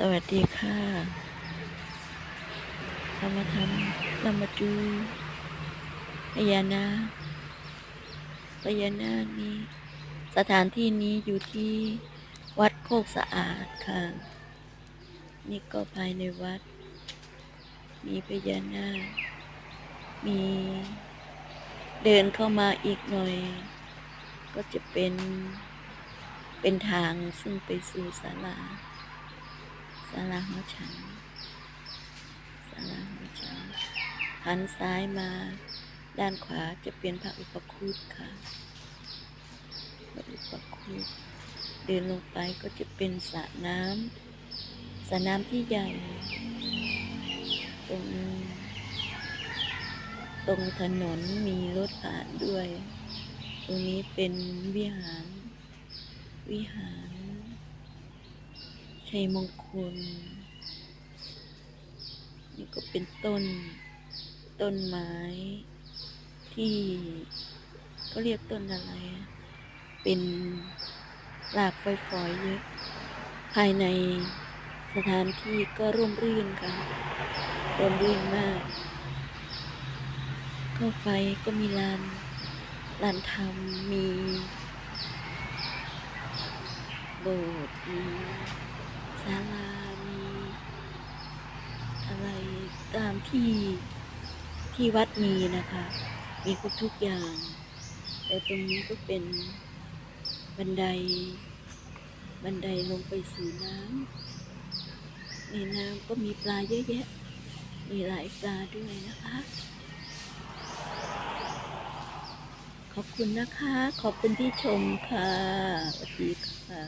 สวัสดีค่ะเรามาทำเรามาดูพญานาคพญานาคนี้ สถานที่นี้อยู่ที่วัดโคกสะอาดค่ะ นี่ก็ภายในวัด มีพญานาค มีเดินเข้ามาอีกหน่อย ก็จะเป็นเป็นทางซึ่งไปสู่ศาลา ศาลาหัวฉันศาลาหัวฉันหันซ้ายมา ด้านขวาจะเป็นพระอุปคุตค่ะพระอุปคุตเดินลงไปก็จะเป็นสระน้ำสระน้ำที่ใหญ่ ตรง ตรงถนนมีรถผ่านด้วย ตรงนี้เป็นวิหาร วิหาร ชัยมงคล นี่ก็เป็นต้นต้นไม้ ที่เขาเรียกต้นอะไร เป็นรากฝอยๆเยอะ ภายในสถานที่ก็ร่มรื่นค่ะร่มรื่นมาก เข้าไปก็มีลานลานธรรมมีโบสถ์มี ศาลามีอะไรตามที่ที่วัดมีนะคะ มีครบทุกอย่าง แต่ตรงนี้ก็เป็นบันได บันไดลงไปสู่น้ำในน้ำก็มีปลาเยอะแยะ มีหลายปลาด้วยนะคะ ขอบคุณนะคะ ขอบคุณที่ชมค่ะสวัสดีค่ะ